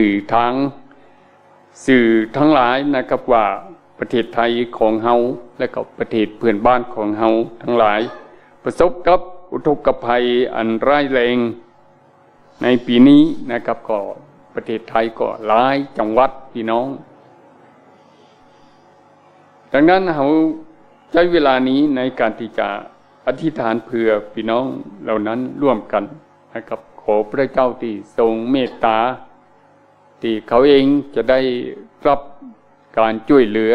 สื่อทางสื่อทั้งหลายนะครับว่าประเทศไทยของเฮาและก็ประเทศเพื่อนบ้านของเฮาทั้งหลาย ประสบกับอุทกภัยอันร้ายแรง ในปีนี้นะครับก็ประเทศไทยก็หลายจังหวัดพี่น้อง ดังนั้นเราใช้เวลานี้ในการที่จะอธิษฐานเผื่อพี่น้องเหล่านั้นร่วมกันนะครับ ขอพระเจ้าที่ทรงเมตตา ที่เขาเองจะได้รับการช่วยเหลือ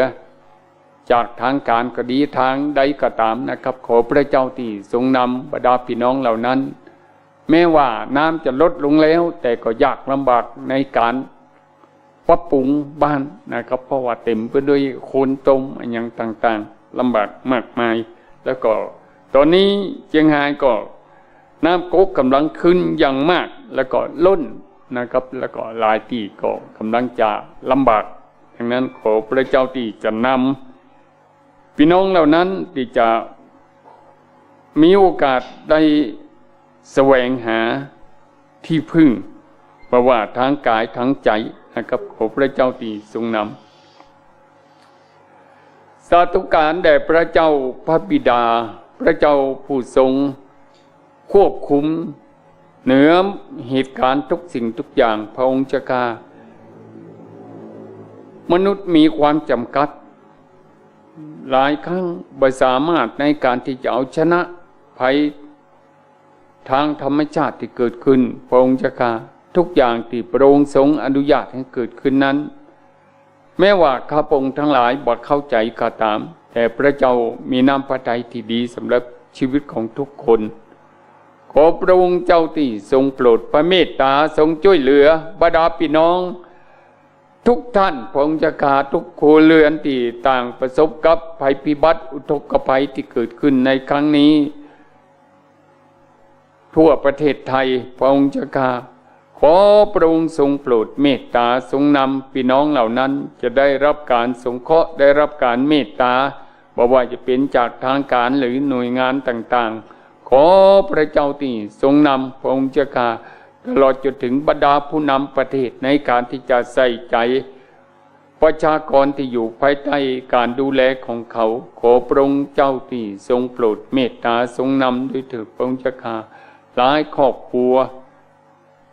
จากทางการก็ดีทางใดก็ตามนะครับ ขอพระเจ้าที่ทรงนำบรรดาพี่น้องเหล่านั้น แม้ว่าน้ำจะลดลงแล้ว แต่ก็ยากลำบากในการปรับปรุงบ้านนะครับ เพราะว่าเต็มไปด้วยโคลนตมอนย่างต่างๆลำบากมากมาย แล้วก็ตอนนี้เชียงรายก็น้ำโกกกำลังขึ้นอย่างมากแล้วก็ล้น นะครับ แล้วก็หลายที่ก็กำลังจะลำบากดังนั้นขอพระเจ้าที่จะนำพี่น้องเหล่านั้นที่จะมีโอกาสได้แสวงหาที่พึ่งเพราะว่าทางกายทางใจนะครับขอพระเจ้าที่ทรงนำสาธุการแด่พระเจ้าพระบิดา พระเจ้าผู้ทรง ควบคุม เหนือเหตุการณ์ทุกสิ่งทุกอย่างพระองค์เจ้ากามนุษย์มีความจำกัด หลายครั้งไม่สามารถในการที่จะเอาชนะภัยทางธรรมชาติที่เกิดขึ้น พระองค์เจ้ากาทุกอย่างที่พระองค์ทรงอนุญาตให้เกิดขึ้นนั้น แม้ว่าข้าพงทั้งหลายบ่เข้าใจก็ตาม แต่พระเจ้ามีน้ำพระทัยที่ดีสำหรับชีวิตของทุกคน ขอพระองค์เจ้าที่ทรงโปรดพระเมตตาทรงช่วยเหลือบรรดาพี่น้อง ทุกท่านพงค์จะกาทุกครัวเรือนที่ต่างประสบกับภัยพิบัติอุทกภัยที่เกิดขึ้นในครั้งนี้ ทั่วประเทศไทยพระองค์จะกาขอพระองค์ทรงโปรดเมตตาทรงนำพี่น้องเหล่านั้นจะได้รับการสงเคราะห์ได้รับการเมตตาบอกว่าจะเป็นจากทางการหรือหน่วยงานต่างๆ ขอพระเจ้าที่ทรงนำพระองค์เจ้าข้าตลอดจนถึงบรรดาผู้นำประเทศในการที่จะใส่ใจ ประชากรที่อยู่ภายใต้การดูแลของเขา ขอพระองค์เจ้าที่ทรงโปรดเมตตาทรงนำด้วยเถิดพระองค์เจ้าข้าหลายครอบครัว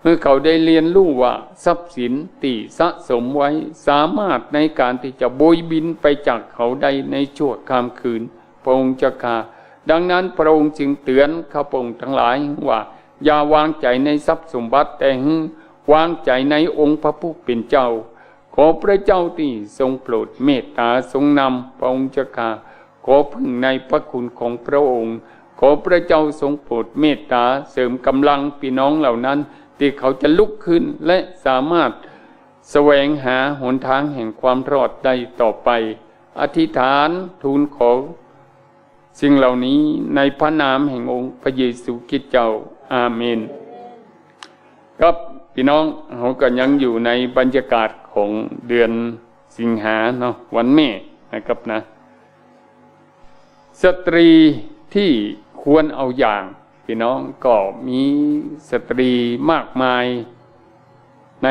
เมื่อเขาได้เรียนรู้ว่าทรัพย์สินที่สะสมไว้สามารถในการที่จะโบยบินไปจากเขาได้ในชั่วข้ามคืนพระองค์เจ้าข้า ดังนั้นพระองค์จึงเตือนข้าพงทั้งหลายว่า อย่าวางใจในทรัพย์สมบัติแต่วางใจในองค์พระผู้เป็นเจ้า ขอพระเจ้าที่ทรงโปรดเมตตาทรงนำพระองค์จ้าข้าขอพึ่งในพระคุณของพระองค์ ขอพระเจ้าทรงโปรดเมตตาเสริมกำลังพี่น้องเหล่านั้น ที่เขาจะลุกขึ้นและสามารถแสวงหาหนทางแห่งความรอดได้ต่อไป อธิษฐานทูลขอ สิ่งเหล่านี้ในพระนามแห่งองค์พระเยซูคริสต์เจ้าอาเมนครับพี่น้องเราก็ยังอยู่ในบรรยากาศของเดือนสิงหาเนาะวันแม่นะครับนะ สตรีที่ควรเอาอย่างพี่น้องก็มีสตรีมากมาย ใน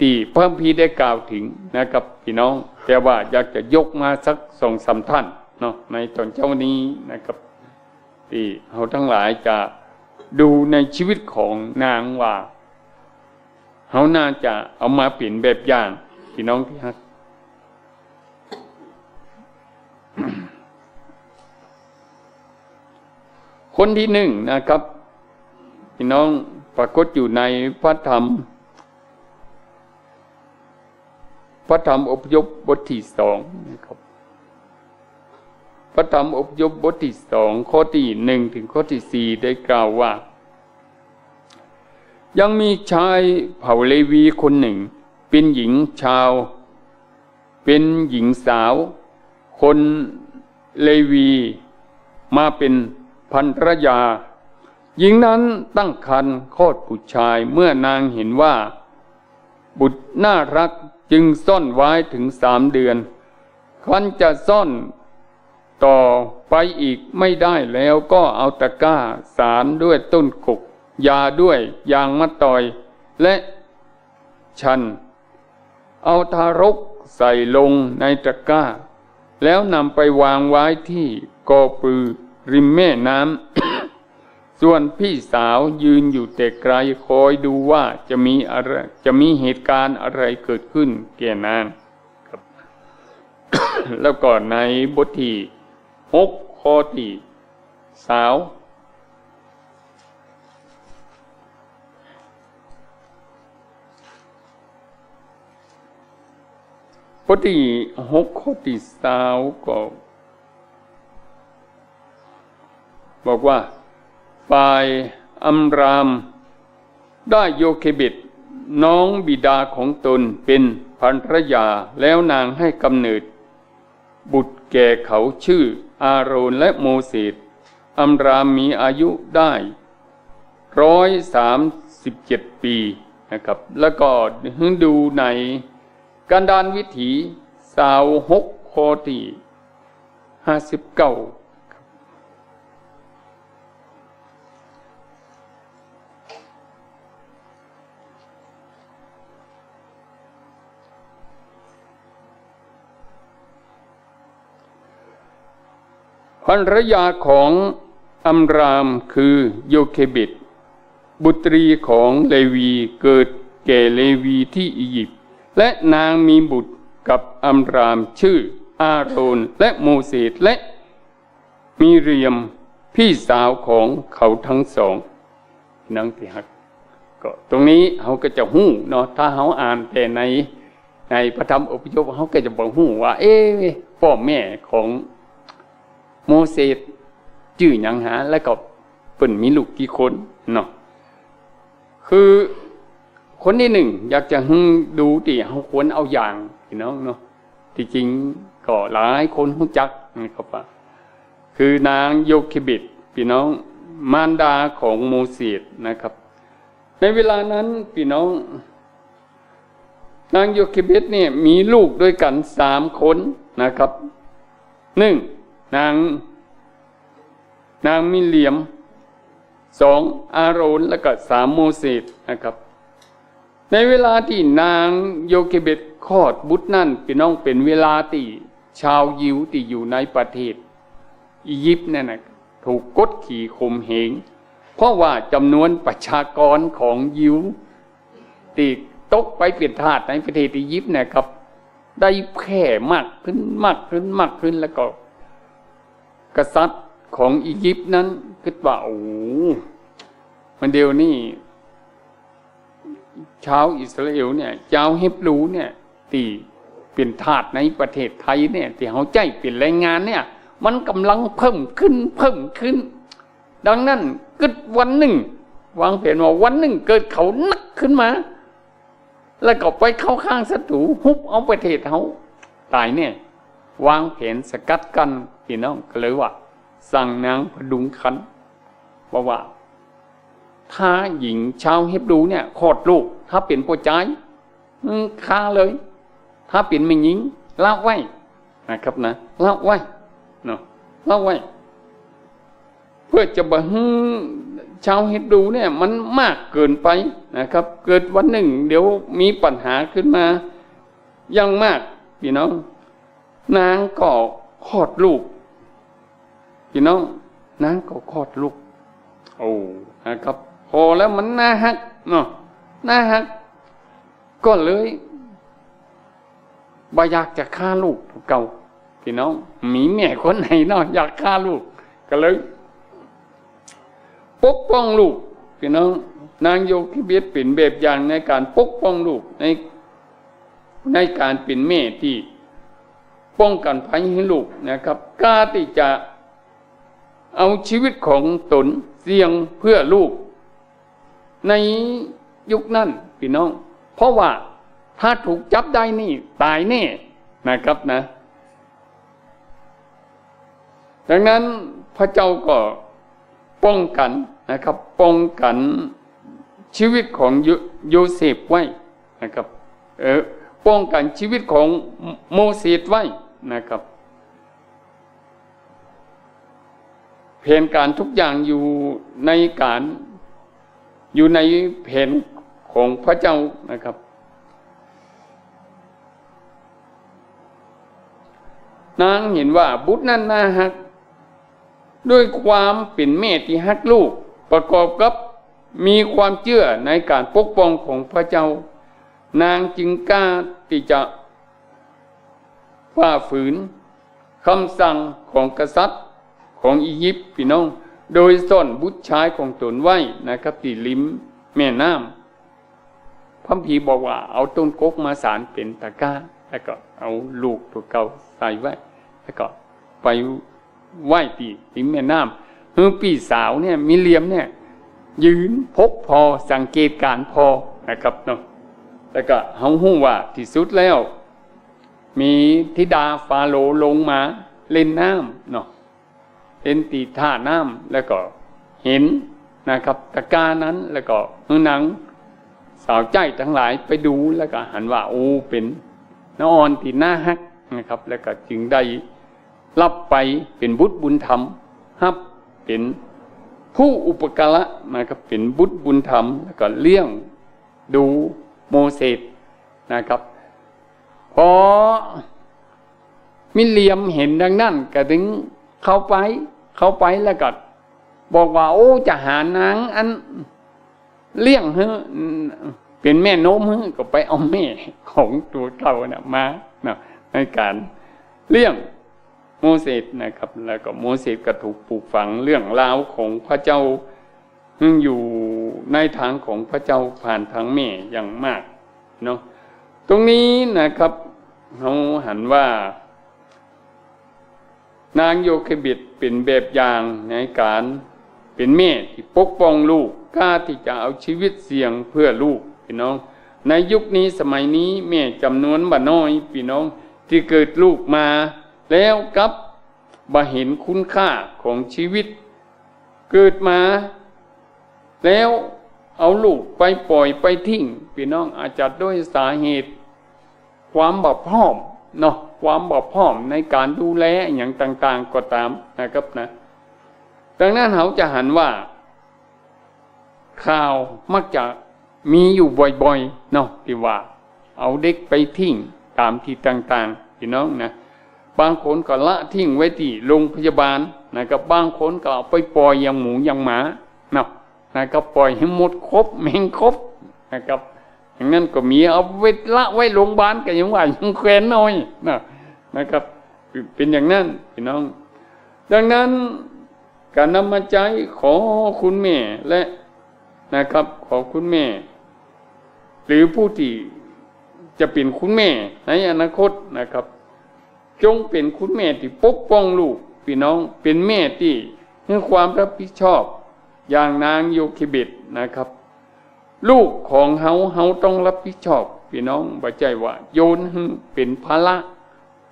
ตีเพิ่มพีได้กล่าวถึงนะครับพี่น้อง แต่ว่าอยากจะยกมาสักสองสามท่าน เนาะในตอนเจ้านี้นะครับที่เราทั้งหลายจะดูในชีวิตของนางว่าเขาน่าจะเอามาเปลี่ยนแบบอย่างพี่น้องที่ฮักคนที่หนึ่งนะครับ พี่น้องปรากฏอยู่ในพระธรรม พระธรรมอพยพบทที่สองนะครับ พระธรรมอพยพบทที่สองข้อที่หนึ่งถึงข้อที่สี่ได้กล่าวว่า ยังมีชายเผ่าเลวีคนหนึ่ง เป็นหญิงชาว เป็นหญิงสาว คนเลวีมาเป็นพันรยา หญิงนั้นตั้งครรภ์คลอดบุตรชายเมื่อนางเห็นว่า บุตรน่ารักจึงซ่อนไว้ถึงสามเดือนครันจะซ่อน ต่อไปอีกไม่ได้แล้วก็เอาตะกร้า สารด้วยต้นกกยาด้วยยางมะตอย และชัน เอาทารกใส่ลงในตะกร้า แล้วนำไปวางไว้ที่กอปือ ริมแม่น้ำ ส่วนพี่สาวยืนอยู่แต่ไกลคอยดูว่าจะมีอะไรจะมีเหตุการณ์อะไรเกิดขึ้นแก่นางแล้วก็ในบทที่ หกข้อที่สาว ข้อที่หกข้อที่สาวก็ บอกว่าฝ่ายอัมราม ได้โยเคบิตน้องบิดาของตนเป็นภรรยาแล้วนางให้กำเนิด บุตรแก่เขาชื่อ อาโรนและโมเสสอัมรามมีอายุได้ร้อยสามสิบเจ็ดปีนะครับ แล้วก็ดูในการดานวิถีสาวหกโคตีห้าสิบเก้า ภรรยาของอัมรามคือโยเคบิตบุตรีของเลวีเกิดแก่เลวีที่อียิปต์และนางมีบุตรกับอัมรามชื่ออาโรนและโมเสสและมีเรียมพี่สาวของเขาทั้งสองนังที่หักก็ตรงนี้เขาก็จะหู้เนาะถ้าเขาอ่านแต่ในในพระธรรมอพยพเขาก็จะบอกหู้ว่า เอ๊พ่อแม่ของ โมเสสชื่อหยังหา แล้วก็เปิ่นมีลูกกี่คนเนาะคือคนที่หนึ่งอยากจะฮึดูติเขาควรเอาอย่างพี่น้องเนาะที่จริงก็หลายคนรู้จักนะครับว่าคือนางโยคิบิตพี่น้องมารดาของโมเสสนะครับ ในเวลานั้นพี่น้อง นางโยคิบิตเนี่ยมีลูกด้วยกันสามคนนะครับหนึ่ง นาง นางมิเลียมสองอาโรนแล้วก็สามโมเสสนะครับ ในเวลาที่นางโยเกเบตคลอดบุตรนั่นพี่น้องเป็นเวลาที่ชาวยิวที่อยู่ในประเทศ อียิปต์นั่นนะถูกกดขี่ข่มเหงเพราะว่าจำนวนประชากรของยิวที่ตกไปเป็นทาสในประเทศอียิปต์นะครับ ได้แพร่มากขึ้นมากขึ้นมากขึ้นแล้วก็ กษัตริย์ของอียิปต์นั้นคิดว่าโอ้มันเดียวนี่ชาวอิสราเอลเนี่ยชาวเฮบรูเนี่ยตีเป็นทาสในประเทศไทยเนี่ยที่เขาใจเป็นแรงงานเนี่ย มันกำลังเพิ่มขึ้นเพิ่มขึ้น ดังนั้นกึดวันหนึ่ง วางแผนว่าวันหนึ่งเกิดเขานักขึ้นมา แล้วก็ไปเข้าข้างศัตรูฮุบเอาประเทศเขาตายเนี่ย วางแผนสกัดกันพี่น้องก็เลยว่า สั่งนางพดุงคันบอกว่า ถ้าหญิงชาวเฮบรูเนี่ยคลอดลูก ถ้าเป็นผู้ชายอืมฆ่าเลย ถ้าเป็นไม่หญิงละไว้นะครับนะละไว้เนาะละไว้ เพื่อจะบ่ให้ชาวเฮบรูเนี่ย มันมากเกินไปนะครับ เกิดวันหนึ่ง เดี๋ยวมีปัญหาขึ้นมายังมากพี่น้อง นางก็คลอดลูกพี่น้องนางก็คลอดลูกโอ้นะครับ พอแล้วมันน่าฮักเนาะน่าฮัก ก็เลยบ่อยากจะฆ่าลูกเก่าพี่น้อง มีแม่คนไหนเนาะอยากฆ่าลูก ก็เลย ปกป้องลูกพี่น้อง นางโยคิเบียดเป็นแบบอย่างในการปกป้องลูกในในการเป็นแม่ที่ ป้องกันภัยให้ลูกนะครับกล้าที่จะเอาชีวิตของตนเสี่ยงเพื่อลูก ในยุคนั้นพี่น้อง เพราะว่าถ้าถูกจับได้นี่ตายแน่นะครับนะ ดังนั้นพระเจ้าก็ป้องกันนะครับ ป้องกันชีวิตของโยโยเซฟไว้นะครับ เออป้องกันชีวิตของโมเสสไว้ นะครับ เพนการทุกอย่างอยู่ในการอยู่ในเพนของพระเจ้านะครับ นางเห็นว่าบุตรนั้นน่าฮัก ด้วยความเป็นเมตที่ฮักลูก ประกอบกับมีความเชื่อในการปกป้องของพระเจ้า นางจึงกล้าที่จะ ฝ่าฝืนคำสั่งของกษัตริย์ของอียิปต์พี่น้อง โดยซ่อนบุตรชายของตนไว้นะครับที่ริมแม่น้ำพระพีบอกว่าเอาต้นกกมาสารเป็นตะกร้า แล้วก็เอาลูกตัวเก่าใส่ไว้ แล้วก็ไปไหว้ตีริมแม่น้ำเฮือปีสาวเนี่ยมิเลียมเนี่ย ยืนพกพอสังเกตการพอนะครับเนาะแล้วก็เฮาหู้ว่าที่สุดแล้ว มีธิดาฟาโรลงมาเล่นน้ำเนาะเล่นตีท่าน้ำแล้วก็เห็นนะครับตะกานั้นแล้วก็หนังสาวใจทั้งหลายไปดูแล้วก็หันว่าโอ้เป็นน้าออนที่น่าฮักนะครับ แล้วก็จึงได้รับไปเป็นบุตรบุญธรรมฮับเป็นผู้อุปการะนะครับเป็นบุตรบุญธรรม แล้วก็เลี้ยงดูโมเสสนะครับ พอมิเลียมเห็นดังนั้นก็ถึงเข้าไป เข้าไปแล้วก็บอกว่า โอ้จะหานางอันเลี้ยงเฮ้เป็นแม่นมเฮ้ก็ไปเอาแม่ของตัวเก่านะมานะในการเลี้ยงโมเสสนะครับ แล้วก็โมเสสก็ถูกปลูกฝังเรื่องราวของพระเจ้าอยู่ในทางของพระเจ้าผ่านทางแม่อย่างมากเนาะ ตรงนี้นะครับเขาหันว่า นางโยคบิดเป็นแบบอย่างในการเป็นแม่ที่ปกป้องลูกกล้าที่จะเอาชีวิตเสี่ยงเพื่อลูกพี่น้อง ในยุคนี้สมัยนี้แม่จำนวนบ่น้อยพี่น้องที่เกิดลูกมา แล้วกับบ่เห็นคุณค่าของชีวิต เกิดมา แล้ว เอาลูกไปปล่อยไปทิ้งพี่น้องอาจจะด้วยสาเหตุ ความบกพร่องเนาะความบกพร่องในการดูแลอย่างต่างๆก็ตามนะครับนะ ดังนั้นเขาจะหันว่า ข่าวมักจะมีอยู่บ่อยๆเนาะที่ว่า เอาเด็กไปทิ้งตามที่ต่างๆพี่น้องนะบางคนก็ละทิ้งไว้ที่โรงพยาบาลนะครับบางคนก็เอาไปปล่อยอย่างหมูอย่างหมา นะครับปล่อยให้หมดครบแม่งครบนะครับอย่างนั้นก็มีเอาไว้ละไว้โรงพยาบาลก็ยังว่ายังแควนน้อยนะนะครับ เป็นอย่างนั้นพี่น้อง ดังนั้นการนำมาใจขอคุณแม่และนะครับ ขอคุณแม่ หรือผู้ที่จะเป็นคุณแม่ในอนาคตนะครับ จงเป็นคุณแม่ที่ปกป้องลูกพี่น้องเป็นแม่ที่ให้ความรับผิดชอบ อย่างนางโยคิบิดนะครับ ลูกของเฮาเฮาต้องรับผิดชอบพี่น้องบ่ใจว่า โยนเป็นภาระ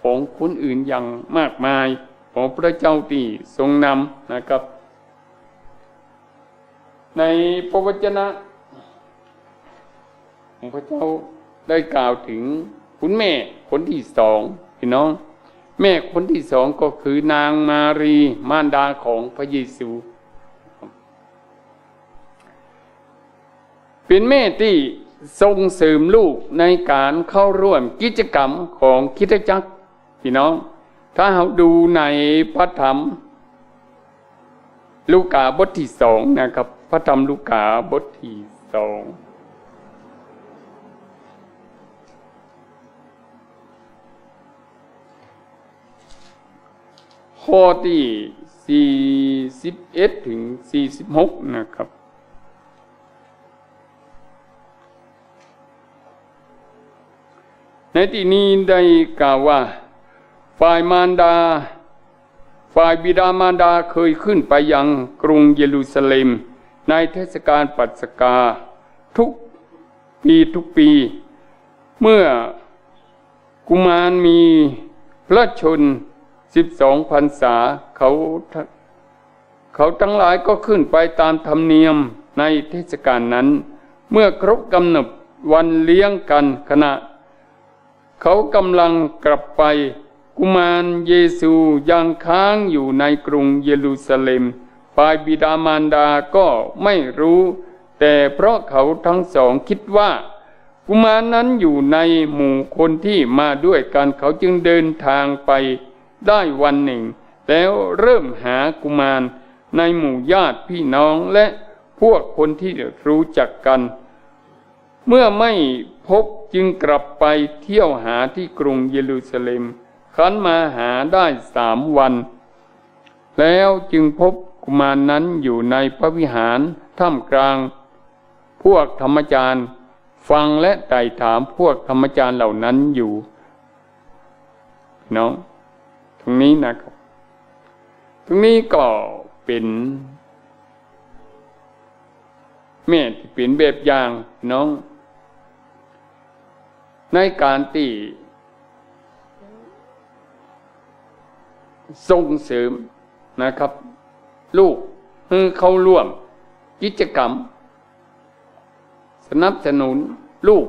ของคนอื่นอย่างมากมายของพระเจ้าที่ทรงนำนะครับ ในพระวจนะของพระเจ้าได้กล่าวถึงคุณแม่คนที่สองพี่น้อง แม่คนที่สองก็คือนางมารีมารดาของพระเยซู เป็นแม่ที่ส่งเสริมลูกในการเข้าร่วมกิจกรรมของคิดจักรพี่น้อง ถ้าเราดูในพระธรรม ลูกาบทที่สองนะครับ พระธรรมลูกาบทที่สองข้อที่ 41 ถึง 46 นะครับ ในที่นี้ได้กล่าวว่า ฝ่ายมารดา ฝ่ายบิดามารดาเคยขึ้นไปยังกรุงเยรูซาเล็ม ในเทศกาลปัสกา ทุกปีทุกปี เมื่อกุมารมีพระชนสิบสองพรรษาเขาเขาทั้งหลายก็ขึ้นไปตามธรรมเนียมในเทศกาลนั้น เมื่อครบกำหนดวันเลี้ยงกันขณะ เขากำลังกลับไป กุมารเยซูยังค้างอยู่ในกรุงเยรูซาเล็มฝ่ายบิดามารดาก็ไม่รู้ แต่เพราะเขาทั้งสองคิดว่า กุมารนั้นอยู่ในหมู่คนที่มาด้วยกันเขาจึงเดินทางไปได้วันหนึ่ง แล้วเริ่มหากุมารในหมู่ญาติพี่น้องและพวกคนที่รู้จักกัน เมื่อไม่พบจึงกลับไปเที่ยวหาที่กรุงเยรูซาเล็มคันมาหาได้สามวัน แล้วจึงพบกุมารนั้นอยู่ในพระวิหารท่ามกลาง พวกธรรมจารย์ ฟังและไต่ถามพวกธรรมจารย์เหล่านั้นอยู่เนาะตรงนี้นะครับ ตรงนี้ก็เป็นแม่ที่เป็นแบบอย่างน้อง ในการที่ส่งเสริมนะครับ ลูกให้เข้าร่วม กิจกรรม สนับสนุนลูก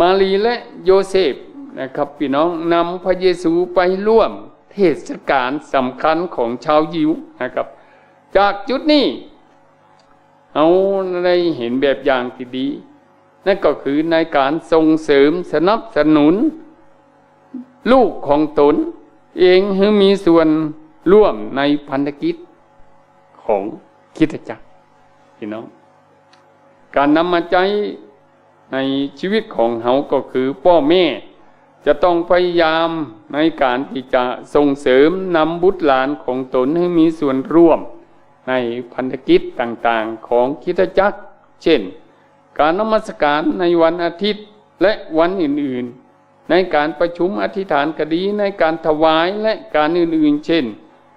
มารีและโยเซฟนะครับพี่น้องนำพระเยซูไปร่วมเทศกาลสำคัญของชาวยิวนะครับ จากจุดนี้ เอาได้เห็นแบบอย่างที่ดี นั่นก็คือในการส่งเสริมสนับสนุน ลูกของตน เองให้มีส่วนร่วมในพันธกิจของคิดจักรพี่น้อง การนำมาใจในชีวิตของเขาก็คือพ่อแม่ จะต้องพยายามในการที่จะส่งเสริมนำบุตรหลานของตนให้มีส่วนร่วมในพันธกิจต่างๆของคิดจักร เช่น การนมัสการในวันอาทิตย์และวันอื่นๆ ในการประชุมอธิษฐานคดีในการถวายและการอื่นๆ เช่น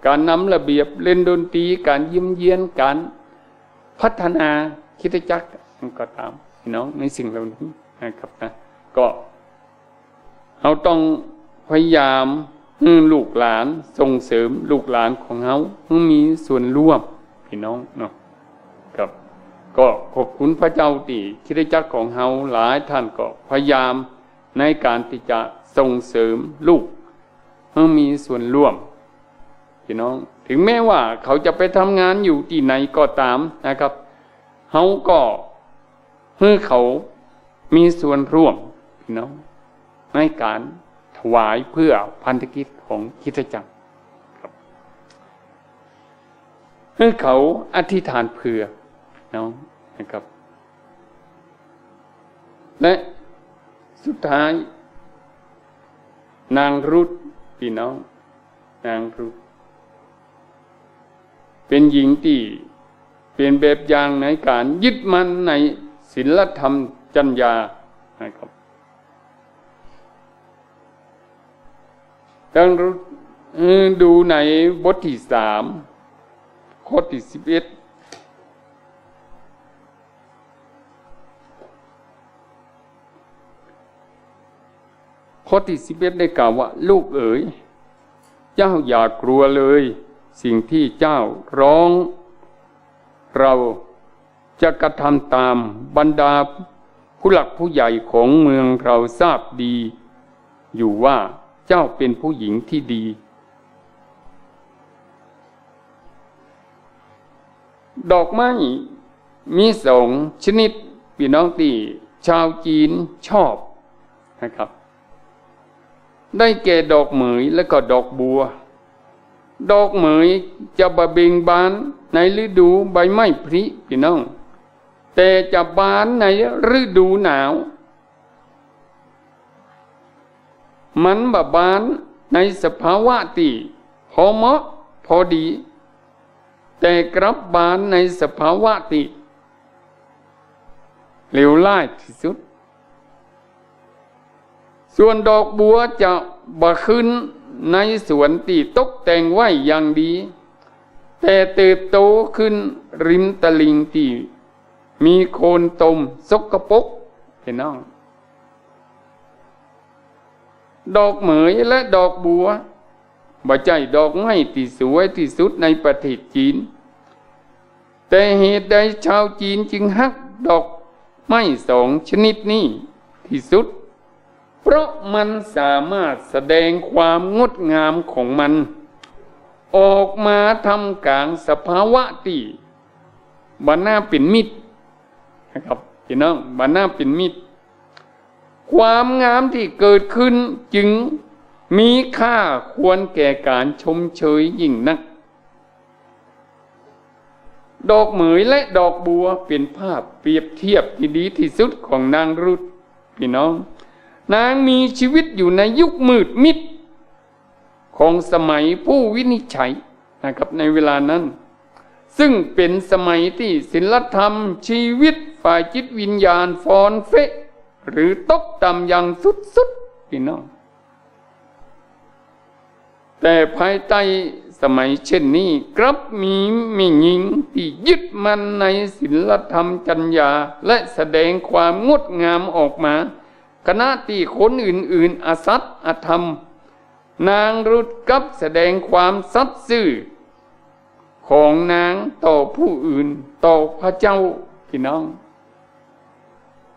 การนำระเบียบเล่นดนตรีการยี่ยมเยียนการพัฒนาคิดจักรก็ตามพี่น้องในสิ่งเหล่านี้นะครับนะก็เราต้องพยายามลูกหลานส่งเสริมลูกหลานของเขาให้มีส่วนร่วมพี่น้องเนาะ ก็ขอบคุณพระเจ้าที่คิดจักของเฮาหลายท่านก็พยายามในการที่จะส่งเสริมลูกให้มีส่วนร่วมพี่น้องถึงแม้ว่าเขาจะไปทำงานอยู่ที่ไหนก็ตามนะครับเฮาก็ให้เขามีส่วนร่วมพี่น้องในการถวายเพื่อพันธกิจของคิดจักรครับให้เขาอธิษฐานเผื่อ น้องนะครับ และสุดท้าย นางรุดพี่น้อง นางรุดเป็นหญิงที่เป็นแบบอย่างในการยึดมั่นในศีลธรรมจัญญานะครับดังดูในบทที่สามข้อที่สิบเอ็ด ข้อที่สิบเอ็ดได้กล่าวว่า ลูกเอ๋ย เจ้าอย่ากลัวเลย สิ่งที่เจ้าร้อง เราจะกระทำตามบรรดาผู้หลักผู้ใหญ่ของเมืองเราทราบดี อยู่ว่าเจ้าเป็นผู้หญิงที่ดี ดอกไม้มีสองชนิดพี่น้องที่ชาวจีนชอบนะครับ ได้แก่ดอกเหมยและก็ดอกบัว ดอกเหมยจะบะเบงบานในฤดูใบไม้ผลิพี่น้อง แต่จะบานในฤดูหนาว มันบะบานในสภาวะที่พอเหมาะพอดี แต่กลับบานในสภาวะที่เลวร้ายที่สุด ส่วนดอกบัวจะบะขึ้นในสวนที่ตกแต่งไว้อย่างดี แต่เติบโตขึ้นริมตลิงที่มีโคนตมสกปรกเห็นน้องดอกเหมยและดอกบัวบ่ใจดอกไม้ที่สวยที่สุดในประเทศจีน แต่เหตุใดชาวจีนจึงฮักดอกไม้สองชนิดนี้ที่สุด เพราะมันสามารถแสดงความงดงามของมัน ออกมาทำกลางสภาวะที่บรรณาเป็นมิตรนะครับพี่น้องบรรณาเป็นมิตร ความงามที่เกิดขึ้นจึงมีค่าควรแก่การชมเชยยิ่งนัก ดอกเหมยและดอกบัวเป็นภาพเปรียบเทียบที่ดีที่สุดของนางรุธพี่น้อง นางมีชีวิตอยู่ในยุคมืดมิด ของสมัยผู้วินิจฉัยนะครับในเวลานั้น ซึ่งเป็นสมัยที่ศิลธรรมชีวิตฝ่ายจิตวิญญาณฟอนเฟะหรือตกต่ำอย่างสุดๆพี่น้อง แต่ภายใต้สมัยเช่นนี้กลับมีมีหญิงที่ยึดมันในศิลธรรมจัญญาและแสดงความงดงามออกมา ขณะที่คนอื่นๆ อสัตอธรรม นางรุดกับแสดงความสัตย์ซื่อ ของนางต่อผู้อื่นต่อพระเจ้าพี่น้อง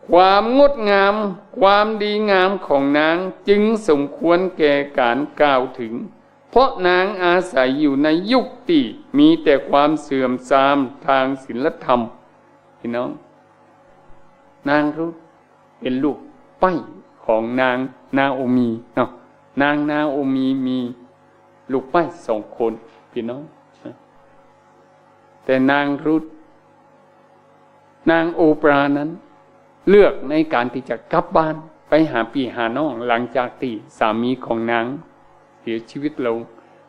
ความงดงาม ความดีงามของนางจึงสมควรแก่การกล่าวถึง เพราะนางอาศัยอยู่ในยุคที่มีแต่ความเสื่อมทรามทางศีลธรรม พี่น้อง นางรุดเป็นลูก ไปของนางนาโอมีเนาะนางนาโอมีมีลูกไปสองคนพี่น้อง แต่นางรุธนางโอปรานั้น เลือกในการที่จะกลับบ้านไปหาปีหาน้องหลังจากที่สามีของนางเสียชีวิตลง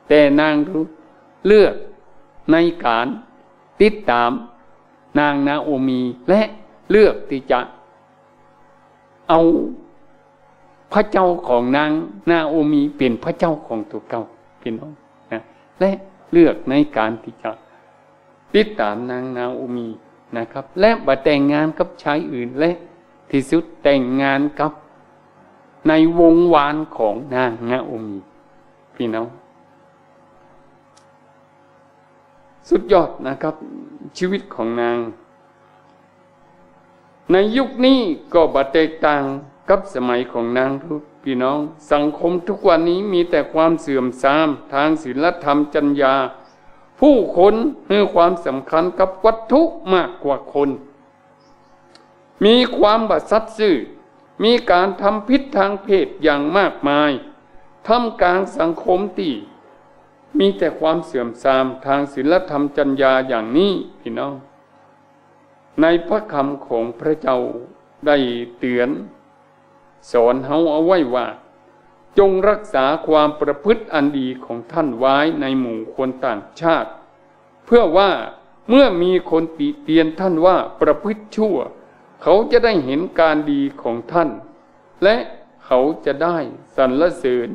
แต่นางรุธเลือกในการติดตามนางนาโอมีและเลือกที่จะ เอาพระเจ้าของนางนาโอมีเป็นพระเจ้าของตัวเก่าพี่น้องนะและเลือกในการที่จะติดตามนางนาโอมีนะครับ และบัแต่งงานกับชายอื่นและที่สุดแต่งงานกับ ในวงวานของนางนาโอมีพี่น้องสุดยอดนะครับ ชีวิตของนาง ในยุคนี้ก็บัแตกต่างกับสมัยของนางทุกพี่น้อง สังคมทุกวันนี้มีแต่ความเสื่อมทรามทางศีลธรรมจัญญา ผู้คนให้ความสำคัญกับวัตถุมากกว่าคน มีความบัดซัดซื่อ มีการทำพิษทางเพศอย่างมากมายทำกลางสังคมที่มีแต่ความเสื่อมทรามทางศีลธรรมจัญญาอย่างนี้พี่น้อง ในพระคำของพระเจ้าได้เตือน สอนเฮาเอาไว้ว่า จงรักษาความประพฤติอันดีของท่านไว้ในหมู่คนต่างชาติ เพื่อว่าเมื่อมีคนติเตียนท่านว่าประพฤติชั่ว เขาจะได้เห็นการดีของท่าน และเขาจะได้สรรเสริญ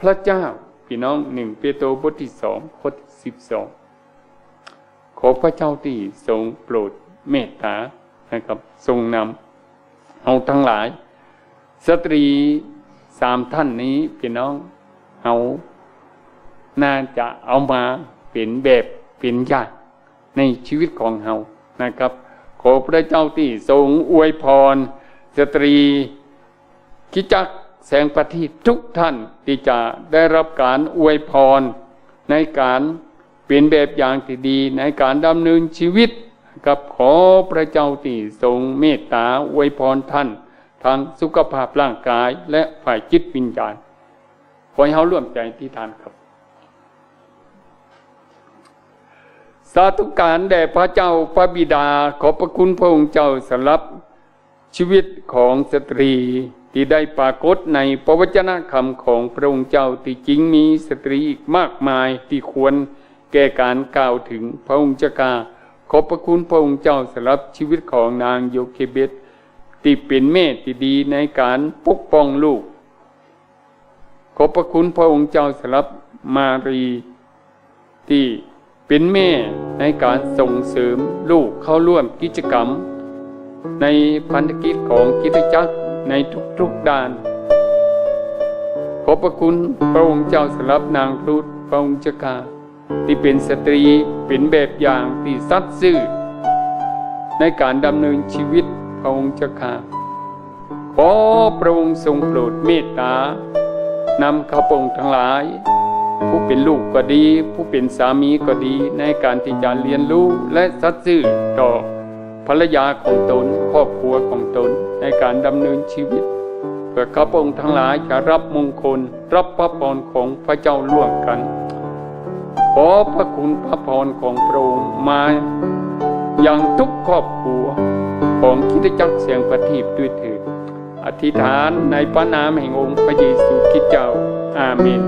พระเจ้าพี่น้องหนึ่งเปโตรบทที่สองข้อสิบสอง ขอพระเจ้าที่ทรงโปรดเมตตานะครับ ทรงนำเอาทั้งหลาย สตรีสามท่านนี้พี่น้องเอาน่าจะเอามาเป็นแบบเป็นอย่างในชีวิตของเฮานะครับ ขอพระเจ้าที่ทรงอวยพร สตรีคิจักแสงประทีปทุกท่านที่จะได้รับการอวยพรในการ เป็นแบบอย่างที่ดีในการดำเนินชีวิตกับขอพระเจ้าที่ทรงเมตตาอวยพรท่านทางสุขภาพร่างกายและฝ่ายจิตวิญญาณขอให้เขาร่วมใจที่ทานครับ สาธุการแด่พระเจ้าพระบิดาขอบพระคุณพระองค์เจ้าสำหรับชีวิตของสตรีที่ได้ปรากฏในพระวจนะคำของพระองค์เจ้าที่จริงมีสตรีอีกมากมายที่ควร ก่การกล่าวถึงพระองค์เจ้าขอบพระคุณพระองค์เจ้าสำหรับชีวิตของนางโยเคเบตที่เป็นแม่ที่ดีในการปกป้องลูก ขอบพระคุณพระองค์เจ้าสำหรับมารีที่เป็นแม่ในการส่งเสริมลูกเข้าร่วมกิจกรรม ในพันธกิจของกิจจักรในทุกๆด้าน ขอบพระคุณพระองค์เจ้าสำหรับนางรูธพระองค์เจ้าข้า ที่เป็นสตรีเป็นแบบอย่างที่สัตย์ซื่อ ในการดำเนินชีวิตพระองค์เจ้าข้าขอพระองค์ทรงโปรดเมตตานำข้าพงทั้งหลาย ผู้เป็นลูกก็ดี ผู้เป็นสามีก็ดีในการที่จะเรียนรู้และสัตย์ซื่อต่อภรรยาของตนครอบครัวของตนในการดำเนินชีวิตขพื่อข้าพองทั้งหลายจะรับมงคล รับพระพรของพระเจ้าล่วงกัน ขอพระคุณพระพรของพระองค์มาอย่างทุกครอบครัวของคิดจักเสียงประทีปด้วยเถิดอธิษฐานในพระนามแห่งองค์พระเยซูคริสต์เจ้าอาเมน